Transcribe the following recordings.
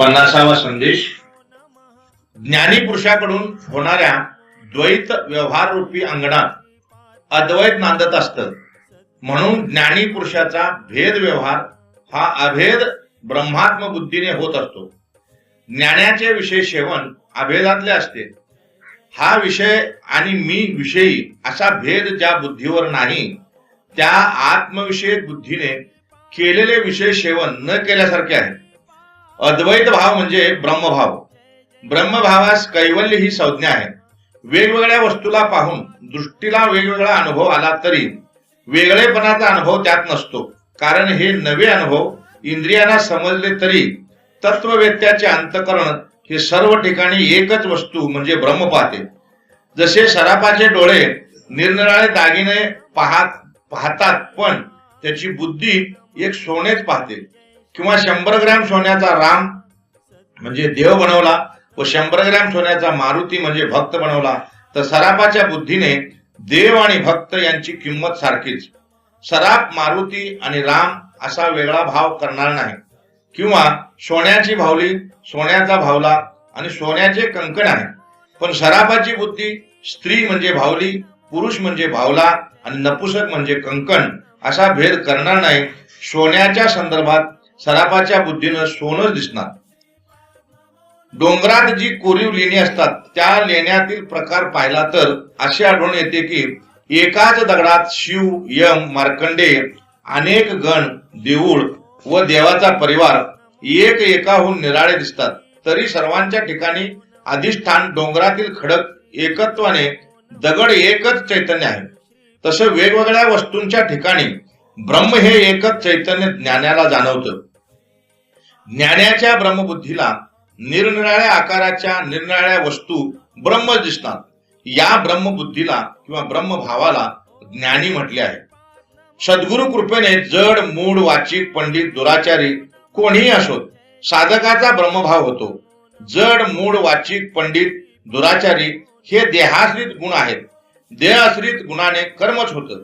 पन्नासावा संदेश. ज्ञानी पुरुषाकडून होणाऱ्या द्वैत व्यवहार रूपी अंगणात अद्वैत नांदत असत. म्हणून ज्ञानी पुरुषाचा भेद व्यवहार हा अभेद ब्रह्मात्म बुद्धीने होत असतो. ज्ञानाचे विषय सेवन अभेदातले असते. हा विषय आणि मी विषयी असा भेद ज्या बुद्धीवर नाही त्या आत्मविषयक बुद्धीने केलेले विषय सेवन न केल्यासारखे आहे. अद्वैत भाव म्हणजे ब्रह्मभाव. ब्रह्मभावास कैवल्य ही संज्ञा आहे. वेगवेगळ्या वस्तूला पाहून दृष्टीला वेगवेगळा अनुभव आला तरी वेगळेपणाचा अनुभव त्यात नसतो. कारण हे नवे अनुभव इंद्रियांना समजले तरी तत्ववेत्याचे अंतकरण हे सर्व ठिकाणी एकच वस्तू म्हणजे ब्रह्म पाहते. जसे सरापाचे डोळे निरनिराळे दागिने पाहत पाहतात पण त्याची बुद्धी एक सोनेच पाहते. किंवा शंभर ग्रॅम सोन्याचा राम म्हणजे देव बनवला व शंभर ग्रॅम सोन्याचा मारुती म्हणजे भक्त बनवला तर सरापाच्या बुद्धीने देव आणि भक्त यांची किंमत सारखीच. सराप मारुती आणि राम असा वेगळा भाव करणार नाही. किंवा सोन्याची भावली सोन्याचा भावला आणि सोन्याचे कंकण आहे. पण सरापाची बुद्धी स्त्री म्हणजे भावली पुरुष म्हणजे भावला आणि नपुसक म्हणजे कंकण असा भेद करणार नाही. सोन्याच्या संदर्भात सरापाच्या बुद्धीनं सोनच दिसणार. डोंगरात जी कोरीव लेणी असतात त्या लेण्यातील प्रकार पाहिला तर असे आढळून येते की एकाच दगडात शिव यम मार्कंडेय अनेक गण देऊळ व देवाचा परिवार एक एकाहून निराळे दिसतात. तरी सर्वांच्या ठिकाणी अधिष्ठान डोंगरातील खडक एकत्वाने दगड एकच चैतन्य आहे. तसं वेगवेगळ्या वस्तूंच्या ठिकाणी ब्रह्म हे एकच चैतन्य ज्ञानाला जाणवतं. ज्ञानाच्या ब्रह्मबुद्धीला निरनिराळ्या आकाराच्या निरनिराळ्या वस्तू ब्रह्म दिसतात. या ब्रह्मबुद्धीला किंवा ब्रह्मभावाला ज्ञानी म्हटले आहे. सद्गुरु कृपेने जड मूड वाचिक पंडित दुराचारी कोणीही असोत साधकाचा ब्रह्मभाव होतो. जड मूड वाचिक पंडित दुराचारी हे देहाश्रित गुण आहेत. देहाश्रित गुणाने कर्मच होतं.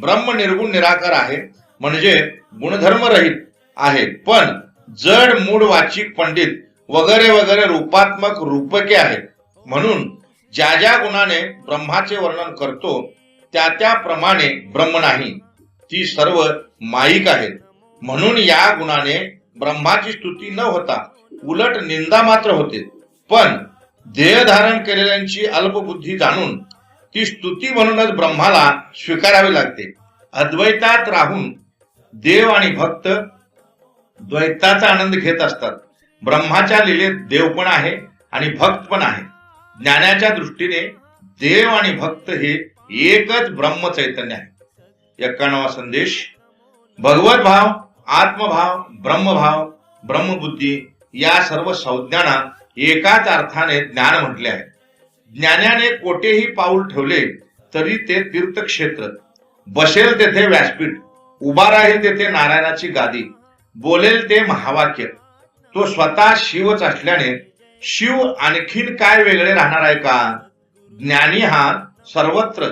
ब्रह्म निर्गुण निराकार आहे म्हणजे गुणधर्मरहित आहे. पण जड मूळ वाचिक पंडित वगैरे वगैरे रूपात्मक रूपके आहेत. म्हणून ज्या ज्या गुणाने ब्रह्माचे वर्णन करतो त्या त्याप्रमाणे ब्रह्म नाही. ती सर्व माईक आहेत. म्हणून या गुणाने ब्रह्माची स्तुती न होता उलट निंदा मात्र होते. पण देह धारण केलेल्यांची अल्पबुद्धी जाणून ती स्तुती म्हणूनच ब्रह्माला स्वीकारावी लागते. अद्वैतात राहून देव आणि भक्त द्वैताचा आनंद घेत असतात. ब्रह्माच्या लिलेत देव पण आहे आणि भक्त पण आहे. ज्ञानाच्या दृष्टीने देव आणि भक्त हे एकच ब्रह्म चैतन्य आहे. एक्काणवा संदेश. भगवत भाव आत्मभाव ब्रह्मभाव ब्रह्मबुद्धी या सर्व संज्ञाना एकाच अर्थाने ज्ञान म्हटले आहे. ज्ञानाने कोठेही पाऊल ठेवले तरी ते तीर्थक्षेत्र बसेल तेथे व्यासपीठ उभा राहील तेथे नारायणाची गादी बोलेल ते महावाक्य. तो स्वतः शिवच असल्याने शिव आणखीन काय वेगळे राहणार आहे का? ज्ञानी हा सर्वत्र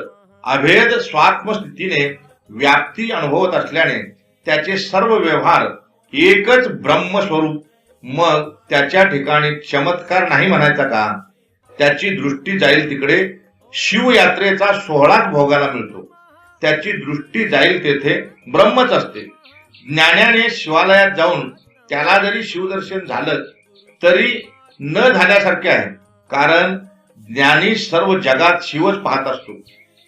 अभेद स्वात्मस्थितीने व्याप्ती अनुभवत असल्याने त्याचे सर्व व्यवहार एकच ब्रह्मस्वरूप मग त्याच्या ठिकाणी चमत्कार नाही म्हणायचा का? त्याची दृष्टी जाईल तिकडे शिवयात्रेचा सोहळाच भोगायला मिळतो. त्याची दृष्टी जाईल तेथे ब्रह्मच असते. ज्ञानाने शिवालयात जाऊन त्याला जरी शिवदर्शन झालं तरी न झाल्यासारखे आहे. कारण ज्ञानी सर्व जगात शिवच पाहत असतो.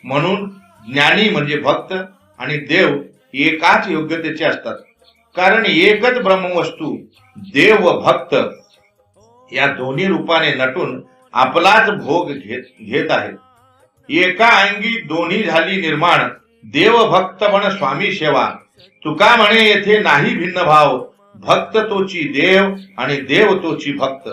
म्हणून ज्ञानी म्हणजे भक्त आणि देव एकाच योग्यतेचे असतात. कारण एकच ब्रह्मवस्तू देव व भक्त या दोन्ही रूपाने नटून आपलाच भोग घेत घेत आहे एका अंगी दोन्ही झाली निर्माण देव भक्त म्हण स्वामी सेवा. तुका म्हणे येथे नाही भिन्न भाव. भक्त तोची देव आणि देव तोची भक्त.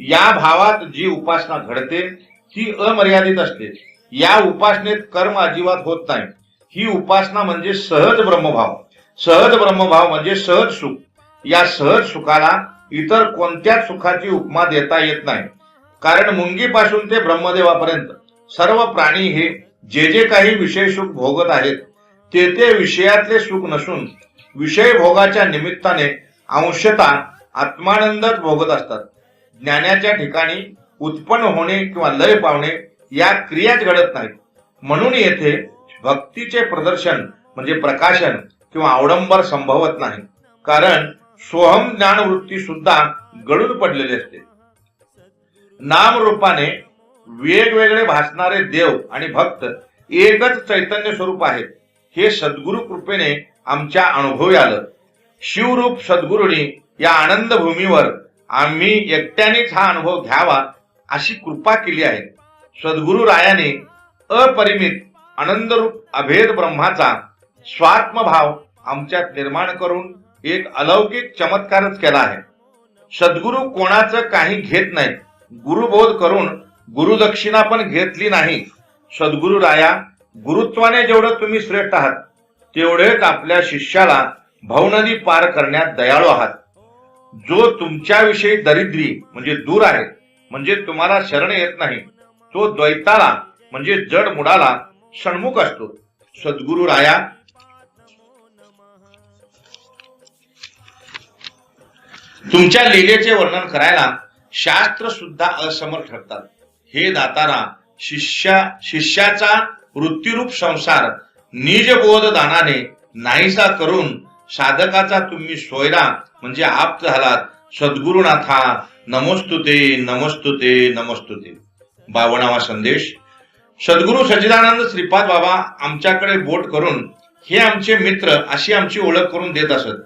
या भावात जी उपासना घडते ती अमर्यादित असते. या उपासनेत कर्म अजिबात होत नाही. ही उपासना म्हणजे सहज ब्रह्मभाव. सहज ब्रह्मभाव म्हणजे सहज सुख. या सहज सुखाला इतर कोणत्याच सुखाची उपमा देता येत नाही. कारण मुंगीपासून ते ब्रह्मदेवापर्यंत. सर्व प्राणी हे जे जे काही विषय सुख भोगत आहेत ते ते विषयातले सुख नसून विषय भोगाच्या निमित्ताने अंशता आत्मानंदच भोगत असतात. ज्ञानाच्या ठिकाणी उत्पन्न होणे किंवा लय पावणे या क्रियाच घडत नाहीत. म्हणून येथे भक्तीचे प्रदर्शन म्हणजे प्रकाशन किंवा अवडंबर संभवत नाही. कारण सोहम ज्ञान वृत्ती सुद्धा गळून पडलेली असते. नाम रूपाने वेगवेगळे भासणारे देव आणि भक्त एकच चैतन्य स्वरूप आहेत. हे सद्गुरु कृपेने आमच्या अनुभवी आलं. शिवरूप सद्गुरूंनी या आनंद भूमीवर आम्ही एकट्यानेच हा अनुभव घ्यावा अशी कृपा केली आहे. सद्गुरु रायाने अपरिमित आनंदरूप अभेद ब्रह्माचा स्वात्मभाव आमच्यात निर्माण करून एक अलौकिक चमत्कारच केला आहे. सद्गुरु कोणाचं काही घेत नाहीत. गुरुबोध करून गुरुदक्षिणा पण घेतली नाही. सद्गुरु राया गुरुत्वाने जेवढं तुम्ही श्रेष्ठ आहात तेवढेच आपल्या शिष्याला भवनदी पार करण्यात दयाळू आहात. जो तुमच्याविषयी दरिद्री म्हणजे दूर आहे म्हणजे तुम्हाला शरण येत नाही तो द्वैताला म्हणजे जड मुडाला सन्मुख असतो. सद्गुरु राया तुमच्या लीलेचे वर्णन करायला शास्त्र सुद्धा असमर्थ ठरतात. हे दातारा शिष्या शिष्याचा वृत्तीरूप संसार निजबोध दानाने नाहीसा करून साधकाचा तुम्ही सोयरा म्हणजे आप्त झालात. सद्गुरुनाथा नमोस्तुते नमस्तुते नमस्तुते. बावणावा संदेश. सद्गुरु सच्चिदानंद श्रीपाद बाबा आमच्याकडे बोट करून हे आमचे मित्र अशी आमची ओळख करून देत असत.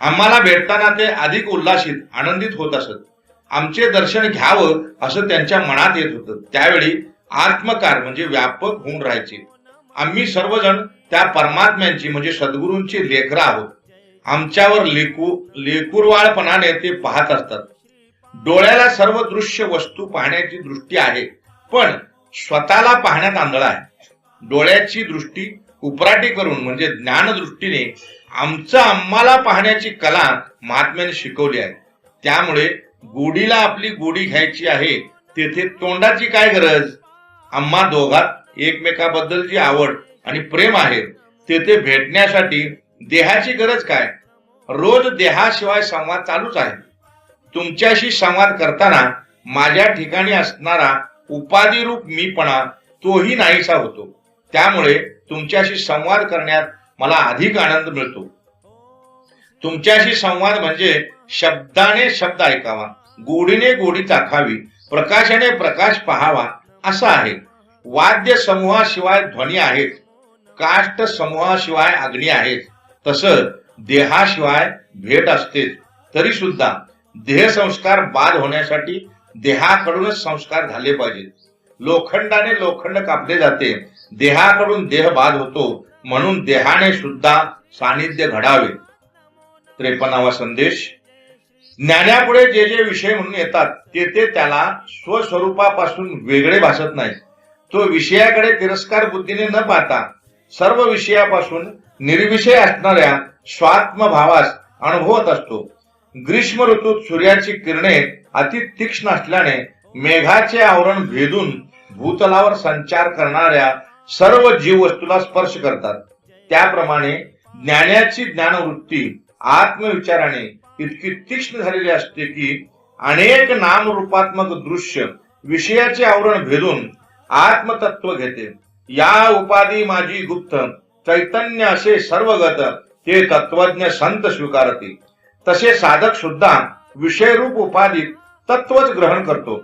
आम्हाला भेटताना ते अधिक उल्लासित आनंदित होत असत. आमचे दर्शन घ्यावं असं त्यांच्या मनात येत होतं. त्यावेळी आत्मकार म्हणजे व्यापक होऊन राहायचे. आम्ही सर्वजण त्या परमात्म्यांची म्हणजे सद्गुरूंची लेकरं आहोत. आमच्यावर लेकू लेकुरवाळपणाने ते पाहत असतात. डोळ्याला सर्व दृश्य वस्तू पाहण्याची दृष्टी आहे पण स्वतःला पाहण्यात आंधळा आहे. डोळ्याची दृष्टी उपराटी करून म्हणजे ज्ञान दृष्टीने आमचं आम्हाला पाहण्याची कला महात्म्याने शिकवली आहे. त्यामुळे गोडीला आपली गोडी घ्यायची आहे तेथे तोंडाची काय गरज? आम्हा दोघात एकमेकाबद्दलची आवड आणि प्रेम आहे. तेथे भेटण्यासाठी देहाची गरज काय? रोज देहाशिवाय संवाद चालूच आहे. तुमच्याशी संवाद करताना माझ्या ठिकाणी असणारा उपाधिरूप मीपणा तोही नाहीसा होतो. त्यामुळे तुमच्याशी संवाद करण्यात मला अधिक आनंद मिळतो. तुमच्याशी संवाद म्हणजे शब्दाने शब्द ऐकावा गोडीने गोडी चाखावी प्रकाशाने प्रकाश पहावा असा आहे. वाद्य समूहाशिवाय ध्वनी आहेत काष्ट समूहाशिवाय अग्नी आहेत तसं देहाशिवाय भेट असते. तरी सुद्धा देह संस्कार बाद होण्यासाठी देहाकडूनच संस्कार झाले पाहिजेत. लोखंडाने लोखंड कापले जाते देहाकडून देह बाद होतो म्हणून देहाने सुद्धा सानिध्य घडावे. त्रेपन्नावा संदेश. ज्ञानापुढे जे जे विषय म्हणून येतात ते ते त्याला स्वस्वरूपापासून वेगळे भासत नाही तो विषयाकडे तिरस्कार बुद्धीने न पाहता सर्व विषयापासून निर्विषय असणाऱ्या स्वात्मभावास अनुभवत असतो. ग्रीष्म ऋतूत सूर्याची किरणे अति तीक्ष्ण असल्याने मेघाचे आवरण भेदून भूतलावर संचार करणाऱ्या सर्व जीव वस्तूला स्पर्श करतात. त्याप्रमाणे ज्ञानाची ज्ञानवृत्ती आत्मविचाराने इतकी तीक्ष्ण झालेली असते की अनेक नामरूपात्मक दृश्य विषयाचे आवरण भेदून आत्मतत्व घेते. या उपाधी माझी गुप्त चैतन्य असे सर्वगत ते तत्वज्ञ संत स्वीकारते तसे साधक सुद्धा विषयरूप उपाधी तत्वच ग्रहण करतो.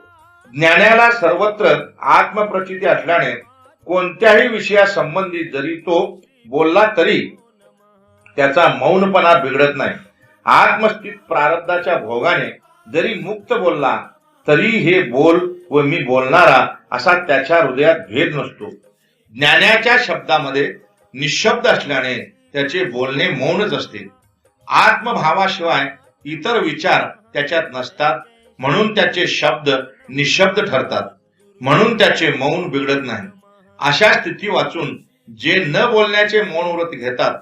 ज्ञानाला सर्वत्र आत्मप्रचिती असल्याने कोणत्याही विषयासंबंधी जरी तो बोलला तरी त्याचा मौनपणा बिघडत नाही. आत्मस्थित प्रारब्धाच्या भोगाने जरी मुक्त बोलला तरी हे बोल व मी बोलणारा असा त्याच्या हृदयात भेद नसतो. ज्ञानाच्या शब्दामध्ये निशब्द असल्याने त्याचे बोलणे मौनच असते. आत्मभावाशिवाय इतर विचार त्याच्यात नसतात म्हणून त्याचे शब्द निशब्द ठरतात म्हणून त्याचे मौन बिघडत नाही. अशा स्थिती वाचून जे न बोलण्याचे मौन व्रत घेतात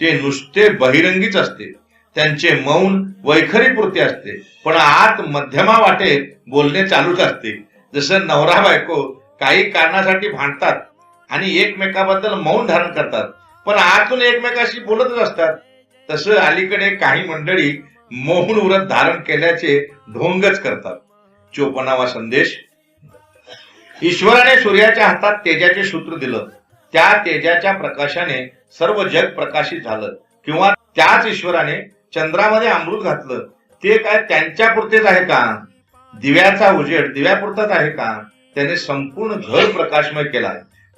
ते नुसते बहिरंगीच असते. त्यांचे मौन वैखरीपुरते असते. पण आत मध्यमा वाटे बोलणे चालूच असते. जसं नवरा बायको काही कारणासाठी भांडतात आणि एकमेकाबद्दल मौन धारण करतात पण आतून एकमेकाशी बोलतच असतात. तसं अलीकडे काही मंडळी मौन व्रत धारण केल्याचे ढोंगच करतात. चोपनावा संदेश. ईश्वराने सूर्याच्या हातात तेजाचे सूत्र दिलं. त्या तेजाच्या प्रकाशाने सर्व जग प्रकाशित झालं. किंवा त्याच ईश्वराने चंद्रामध्ये अमृत घातलं. ते काय त्यांच्या पुरतेच आहे का? दिव्याचा उजेड दिव्यापुरताच आहे का? त्याने संपूर्ण घर प्रकाशमय केला.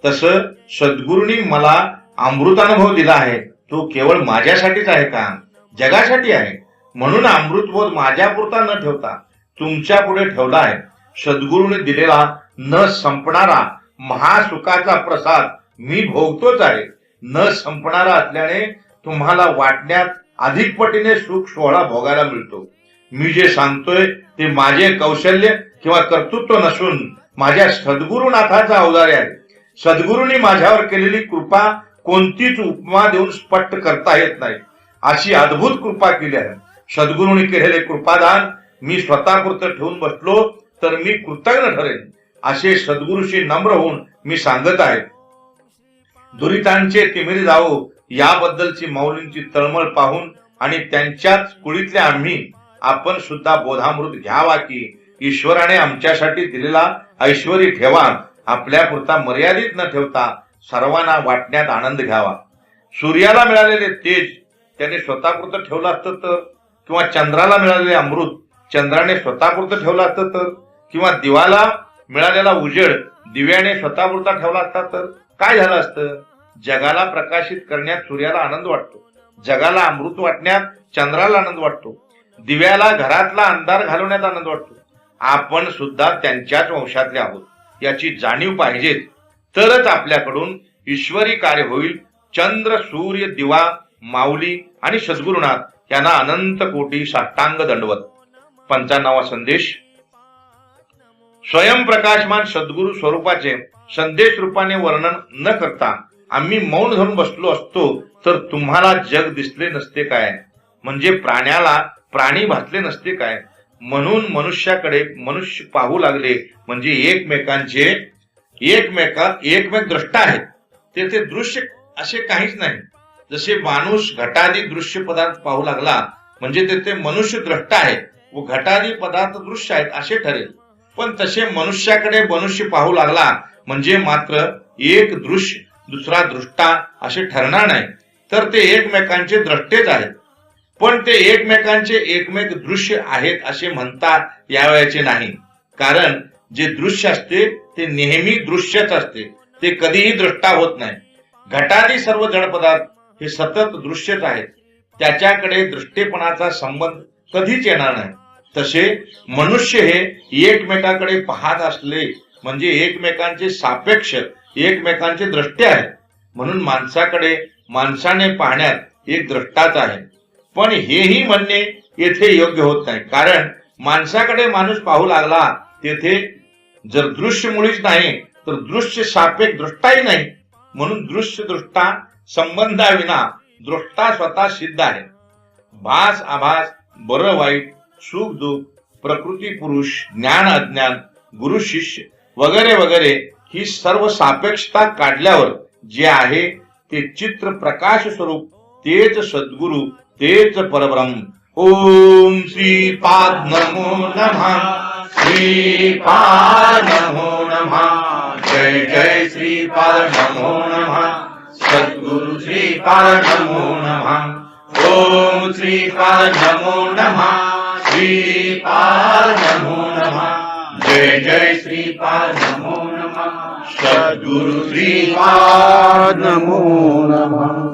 तसं सद्गुरूंनी मला अमृतानुभव दिला आहे. तो केवळ माझ्यासाठीच आहे का? जगासाठी आहे. म्हणून अमृतबोध माझ्यापुरता न ठेवता तुमच्यापुढे ठेवला आहे. सद्गुरूने दिलेला न संपणारा महासुखाचा प्रसाद मी भोगतोच आहे. न संपणारा असल्याने तुम्हाला वाटण्यात अधिक पटीने सुख सोहळा भोगायला मिळतो. मी जे सांगतोय ते माझे कौशल्य किंवा कर्तृत्व नसून माझ्या सद्गुरुनाथाचा अवजारे आहे. सद्गुरूंनी माझ्यावर केलेली कृपा कोणतीच उपमा देऊन स्पष्ट करता येत नाही. अशी अद्भुत कृपा केली आहे. सद्गुरूंनी केलेले कृपादान मी स्वतःपुरतं ठेवून बसलो तर मी कृतज्ञ ठरेन. असे सद्गुरूशी नम्र होऊन मी सांगत आहे. दुरितांचे तिमिरी जावो याबद्दलची माऊलींची तळमळ पाहून आणि त्यांच्याच कुळीतले आम्ही आपण सुद्धा बोधामृत घ्यावा की ईश्वराने आमच्यासाठी दिलेला ऐश्वरी ठेवा आपल्या पुरता मर्यादित न ठेवता सर्वांना वाटण्यात आनंद घ्यावा. सूर्याला मिळालेले तेज त्याने स्वतःपुरतं ठेवलं असतं तर? किंवा चंद्राला मिळालेले अमृत चंद्राने स्वतःपुरतं ठेवलं असतं तर? किंवा दिवाला मिळालेला उजेड दिव्याने स्वतःपुरता ठेवला असता तर? काय झालं असतं? जगाला प्रकाशित करण्यात सूर्याला आनंद वाटतो. जगाला अमृत वाटण्यात चंद्राला आनंद वाटतो. दिव्याला घरातला अंधार घालवण्यात आनंद वाटतो. आपण सुद्धा त्यांच्याच वंशातले आहोत. याची जाणीव पाहिजे तरच आपल्याकडून ईश्वरी कार्य होईल. चंद्र सूर्य दिवा माऊली आणि सद्गुरुनाथ यांना अनंत कोटी साष्टांग दंडवत. पंचाण्णवा संदेश. स्वयंप्रकाशमान सद्गुरु स्वरूपाचे संदेश रूपाने वर्णन न करता आम्ही मौन धरून बसलो असतो तर तुम्हाला जग दिसले नसते काय? म्हणजे प्राण्याला प्राणी भासले नसते काय? म्हणून मनुष्याकडे मनुष्य पाहू लागले म्हणजे एकमेकांचे एकमेका एकमेक द्रष्टा आहेत. तेथे दृश्य असे काहीच नाही. जसे माणूस घटादी दृश्य पदार्थ पाहू लागला म्हणजे तेथे मनुष्य द्रष्टा आहे व घटादी पदार्थ दृश्य आहेत असे ठरेल. पण तसे मनुष्याकडे मनुष्य पाहू लागला म्हणजे मात्र एक दृश्य दुसरा दृष्टा असे ठरणार नाही. तर ते एकमेकांचे द्रष्टेच आहेत. पण ते एकमेकांचे एकमेक दृश्य आहेत असे म्हणतात यावयाचे नाही. कारण जे दृश्य असते ते नेहमी दृश्यच असते. ते कधीही दृष्टा होत नाही. घटादी सर्व जड पदार्थ हे सतत दृश्यच आहेत. त्याच्याकडे दृष्टेपणाचा संबंध कधीच येणार नाही. तसे मनुष्य हे एकमेकाकडे पाहत असले म्हणजे एकमेकांचे सापेक्ष एकमेकांचे दृष्ट्या आहेत. म्हणून माणसाकडे माणसाने पाहण्यात एक द्रष्टाच आहे. पण हेही म्हणणे येथे योग्य होत नाही. कारण माणसाकडे माणूस पाहू लागला तेथे जर दृश्य मुळीच नाही तर दृश्य सापेक्ष दृष्टाही नाही. म्हणून दृश्य दृष्टा संबंधाविना दृष्टा स्वतः सिद्ध आहे. भास आभास बरं वाईट सुख दुःख प्रकृती पुरुष ज्ञान अज्ञान गुरु शिष्य वगैरे वगैरे ही सर्व सापेक्षता काढल्यावर जे आहे ते चित्र प्रकाश स्वरूप तेच सद्गुरु तेच परब्रह्म. ओम श्री पाद नमो नमः. श्रीपाद नमो नमः. जय जय श्री पाद नमो नमः. सद्गुरु श्री पाद नमो नमः. ओम श्री पाद नमो नमः. श्रीपाद नमो नमः। जय जय श्रीपाद नमो नमः। सद्गुरु श्रीपाद नमो नमः।